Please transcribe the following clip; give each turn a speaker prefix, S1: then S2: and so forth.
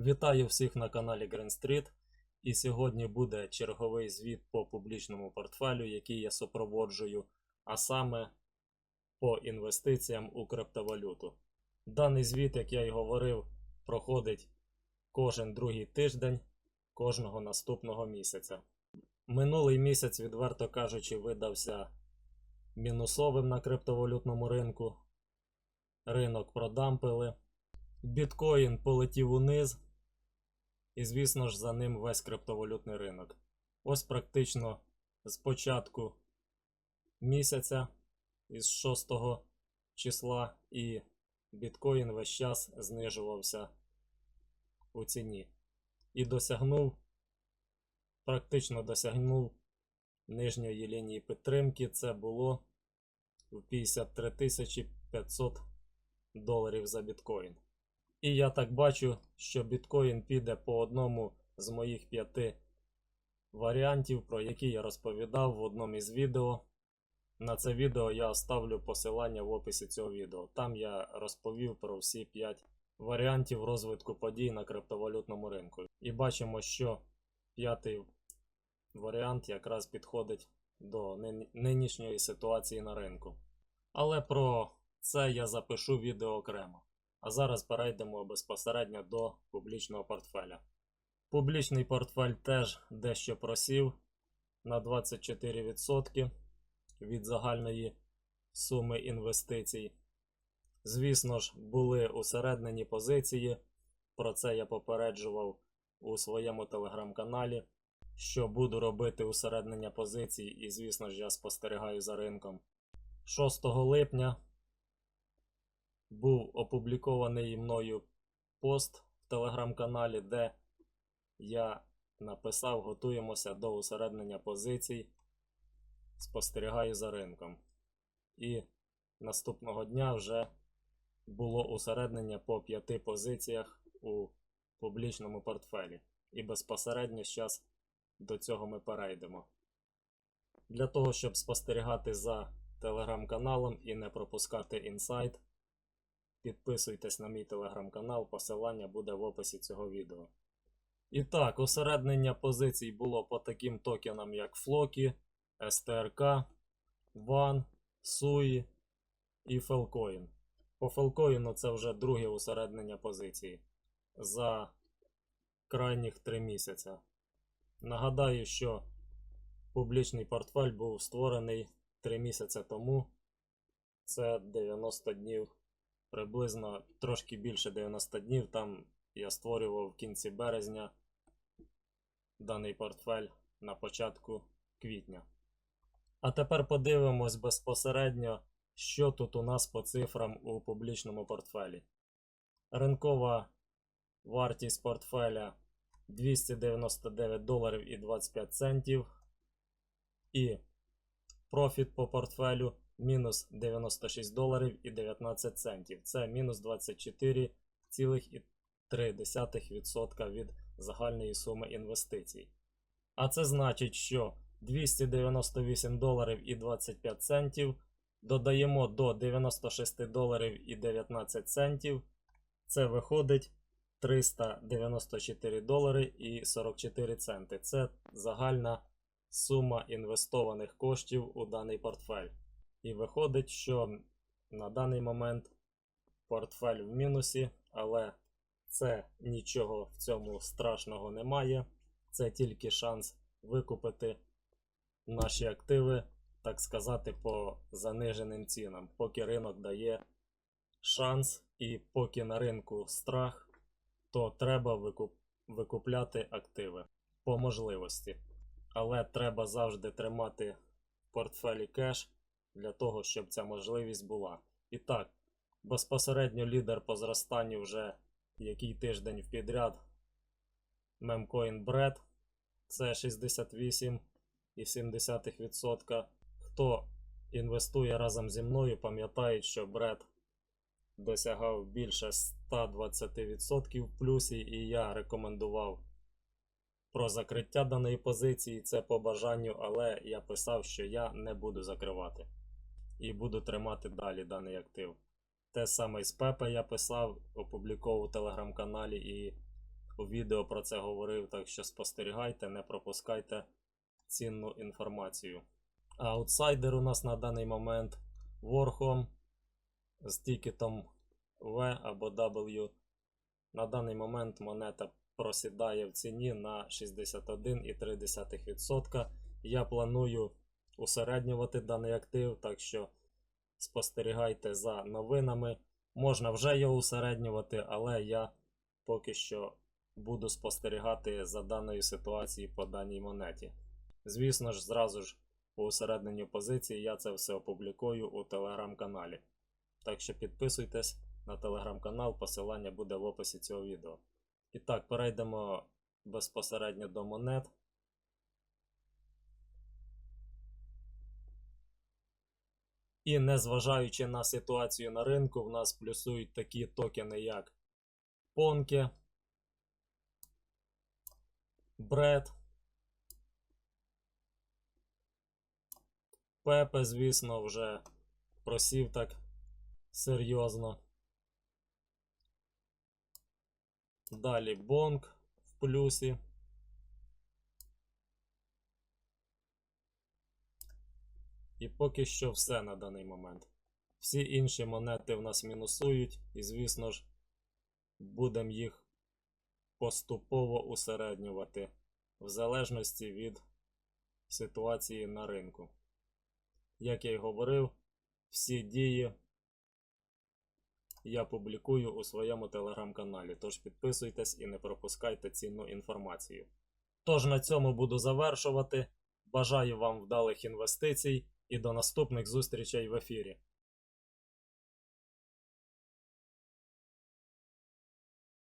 S1: Вітаю всіх на каналі Green Street. І сьогодні буде черговий звіт по публічному портфелю, який я супроводжую, а саме по інвестиціям у криптовалюту. Даний звіт, як я й говорив, проходить кожен другий тиждень кожного наступного місяця. Минулий місяць, відверто кажучи, видався мінусовим на криптовалютному ринку. Ринок продампили. Біткоін полетів униз. І, звісно ж, за ним весь криптовалютний ринок. Ось практично з початку місяця, із 6 числа, і біткоін весь час знижувався у ціні. І досягнув, практично досягнув нижньої лінії підтримки. Це було в 53 500 доларів за біткоін. І я так бачу, що біткоін піде по одному з моїх п'яти варіантів, про які я розповідав в одному із відео. На це відео я оставлю посилання в описі цього відео. Там я розповів про всі 5 варіантів розвитку подій на криптовалютному ринку. І бачимо, що п'ятий варіант якраз підходить до нинішньої ситуації на ринку. Але про це я запишу відео окремо. А зараз перейдемо безпосередньо до публічного портфеля. Публічний портфель теж дещо просів на 24% від загальної суми інвестицій. Звісно ж, були усереднені позиції. Про це я попереджував у своєму телеграм-каналі. Що буду робити усереднення позицій, і, звісно ж, я спостерігаю за ринком. 6 липня був опублікований мною пост в телеграм-каналі, де я написав готуємося до усереднення позицій, спостерігаю за ринком. І наступного дня вже було усереднення по п'яти позиціях у публічному портфелі. І безпосередньо зараз до цього ми перейдемо. Для того, щоб спостерігати за телеграм-каналом і не пропускати інсайт, Підписуйтесь на мій телеграм-канал, посилання буде в описі цього відео. І так, усереднення позицій було по таким токенам, як Floki, STRK, VAN, SUI і Felcoin. По Felcoin це вже друге усереднення позиції за крайніх 3 місяці. Нагадаю, що публічний портфель був створений 3 місяці тому. Це 90 днів приблизно трошки більше 90 днів. Там я створював в кінці березня даний портфель на початку квітня. А тепер подивимось безпосередньо, що тут у нас по цифрам у публічному портфелі. Ринкова вартість портфеля 299 доларів і 25 центів. І профіт по портфелю мінус 96 доларів і 19 центів. Це мінус 24,3% від загальної суми інвестицій. А це значить, що 298 доларів і 25 центів додаємо до 96 доларів і 19 центів. Це виходить 394 долари і 44 центи. Це загальна сума інвестованих коштів у даний портфель. І виходить, що на даний момент портфель в мінусі, але це нічого в цьому страшного немає. Це тільки шанс викупити наші активи, так сказати, по заниженим цінам. Поки ринок дає шанс і поки на ринку страх, то треба викуп... викупляти активи по можливості. Але треба завжди тримати в портфелі кеш для того, щоб ця можливість була. І так, безпосередньо лідер по зростанню вже який тиждень в підряд Memcoin Bread. Це 68,7%. Хто інвестує разом зі мною, пам'ятають, що Bread досягав більше 120% в плюсі, і я рекомендував про закриття даної позиції. Це по бажанню, але я писав, що я не буду закривати і буду тримати далі даний актив. Те саме з Пепе я писав, опубліковував у телеграм-каналі і у відео про це говорив, так що спостерігайте, не пропускайте цінну інформацію. Аутсайдер у нас на даний момент Warhol з тікетом V або W. На даний момент монета просідає в ціні на 61,3%. Я планую усереднювати даний актив, так що спостерігайте за новинами. Можна вже його усереднювати, але я поки що буду спостерігати за даною ситуацією по даній монеті. Звісно ж, зразу ж по усередненню позиції я це все опублікую у телеграм-каналі. Так що підписуйтесь на телеграм-канал, посилання буде в описі цього відео. І так, перейдемо безпосередньо до монет. І незважаючи на ситуацію на ринку, в нас плюсують такі токени, як Понки, Бред, Пепе, звісно, вже просів так серйозно. Далі Бонг в плюсі. І поки що все на даний момент. Всі інші монети в нас мінусують, і, звісно ж, будемо їх поступово усереднювати в залежності від ситуації на ринку. Як я й говорив, всі дії я публікую у своєму телеграм-каналі, тож підписуйтесь і не пропускайте цінну інформацію. Тож на цьому буду завершувати. Бажаю вам вдалих інвестицій і до наступних зустрічей в ефірі.